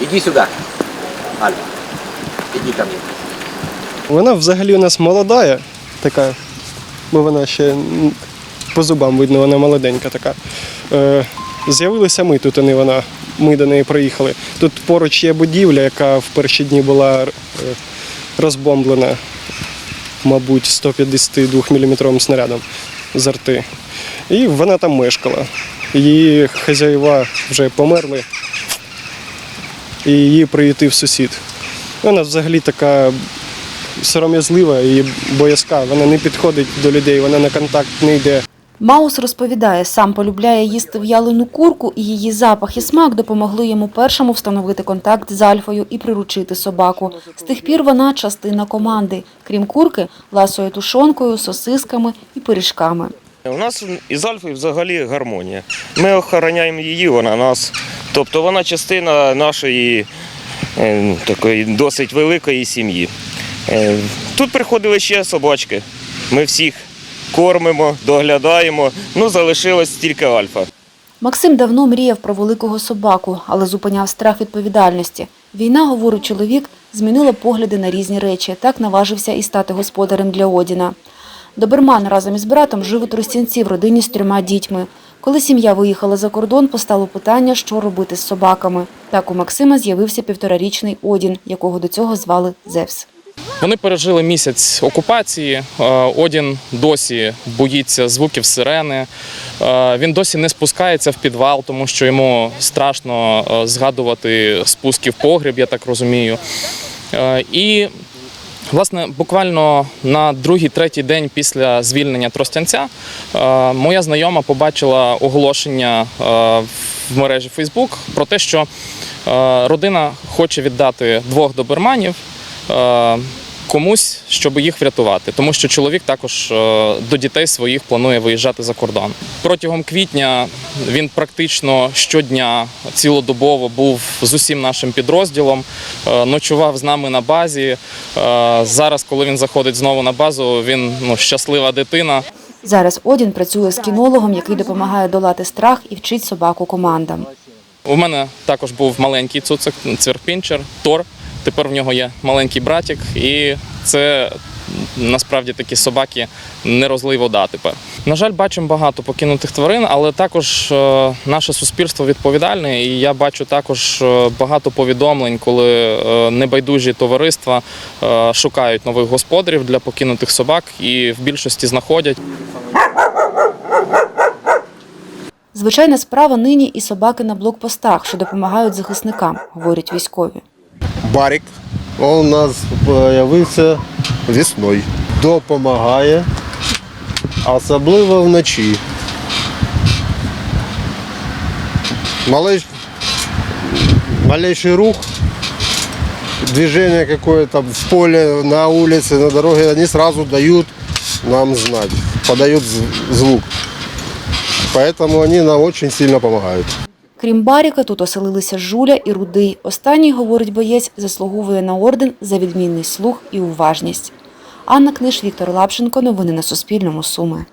Иди сюда. Альфа. Иди ко мне. Вона взагалі у нас молода, така, бо вона ще по зубам видно, вона молоденька така. Е, з'явилися ми тут, а не вона. Ми до неї приїхали. Тут поруч є будівля, яка в перші дні була е, розбомблена, мабуть, 152 мм снарядом з арти. І вона там мешкала. Її хазяїва вже померли, і її приютив сусід. Вона взагалі така сором'язлива і боязка. Вона не підходить до людей, вона на контакт не йде. Маус розповідає, сам полюбляє їсти в'ялену курку, і її запах і смак допомогли йому першому встановити контакт з Альфою і приручити собаку. З тих пір вона частина команди. Крім курки, ласує тушонкою, сосисками і пиріжками. У нас із Альфою взагалі гармонія. Ми охороняємо її, вона нас. Тобто вона частина нашої е, такої досить великої сім'ї. Е, Тут приходили ще собачки. Ми всіх кормимо, доглядаємо. Ну, залишилось тільки Альфа. Максим давно мріяв про великого собаку, але зупиняв страх відповідальності. Війна, говорить чоловік, змінила погляди на різні речі. Так наважився і стати господарем для Одіна. Доберман разом із братом жив у Тростянці в родині з трьома дітьми. Коли сім'я виїхала за кордон, постало питання, що робити з собаками. Так у Максима з'явився півторарічний Одін, якого до цього звали Зевс. Вони пережили місяць окупації. Е, Одін досі боїться звуків сирени. Е, Він досі не спускається в підвал, тому що йому страшно е, згадувати спуски в погріб, я так розумію. І Власне, буквально на другий-третій день після звільнення Тростянця е, моя знайома побачила оголошення е, в мережі Фейсбук про те, що е, родина хоче віддати двох доберманів комусь, щоб їх врятувати, тому що чоловік також е, до дітей своїх планує виїжджати за кордон. Протягом квітня він практично щодня цілодобово був з усім нашим підрозділом, е, ночував з нами на базі. Е, Зараз, коли він заходить знову на базу, він ну, щаслива дитина. Зараз Одін працює з кінологом, який допомагає долати страх і вчить собаку командам. У мене також був маленький цуцик, цвірпінчер, Тор. Тепер в нього є маленький братик, і це насправді такі собаки не розлий вода тепер. На жаль, бачимо багато покинутих тварин, але також е, наше суспільство відповідальне, і я бачу також е, багато повідомлень, коли е, небайдужі товариства шукають нових господарів для покинутих собак і в більшості знаходять. Звичайна справа нині і собаки на блокпостах, що допомагають захисникам, говорять військові. Барик. Он у нас з'явився весною. Допомагає, особливо вночі. Малеш... Малейший рух, движение какое-то в поле, на улице, на дороге, они сразу дают нам знать, подают звук. Поэтому они нам очень сильно помогают. Крім Баріка, тут оселилися Жуля і Рудий. Останній, говорить боєць, заслуговує на орден за відмінний слух і уважність. Анна Книж, Віктор Лапшенко. Новини на Суспільному. Суми.